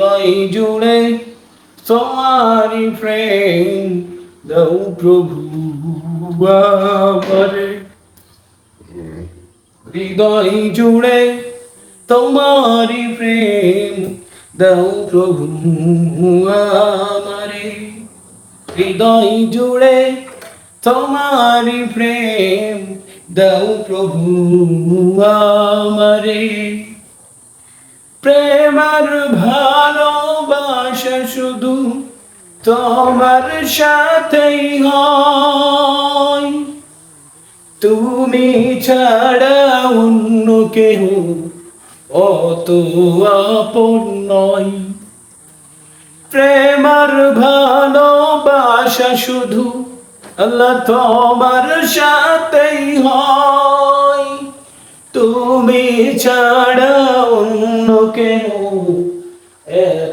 হৃদয় জুড়ে তোমারি প্রেম দাও প্রভু আমারে। হৃদয় জুড়ে তোমারি প্রেম দাও প্রভু আমারে। হৃদয় জুড়ে তোমারি প্রেম দাও প্রভু আমারে। প্রেমার ভালোবাসা শুধু তোমার সাথেই হয়। তুমি ছাড়া অন্য কেহ অত আপন নয়। প্রেমার ভালোবাসা শুধু আল্লাহ তোমার সাথেই হয়। তুমি ছাড়া অন্য কেন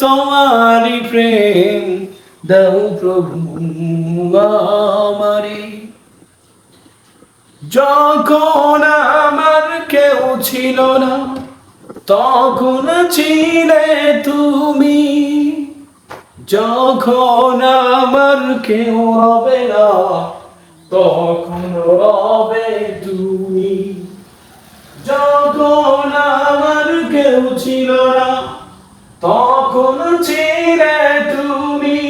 তোমারি প্রেম দাও প্রভু আমারে। যখন আমার কেউ ছিল না, তখন ছিলে তুমি। যখন আমার কেউ হবে না, তখন রবে তুমি। যখন আমার কেউ ছিল না তখন ছিলে তুমি,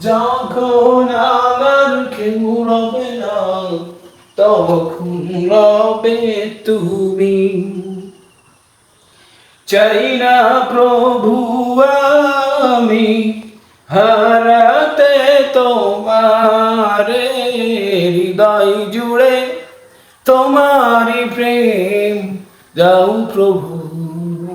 যখন আমার কেউ না, তখন রবে তুমি। চাই না প্রভু আমি হারাতে তোমার হৃদয় জুড়ে তোমারি প্রেম, যাও প্রভু।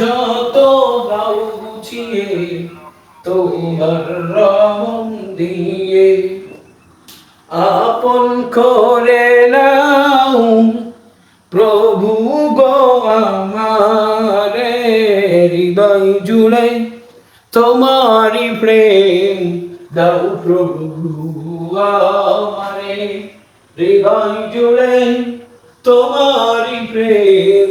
যত দাও গুছিয়ে তোমার রমন দিয়ে। আপন করে নাও, প্রভু গো আমারে, হৃদয় জুড়ে তোমারি প্রেম দাও প্রভু আমারে। হৃদয় জুড়ে তোমারি প্রেম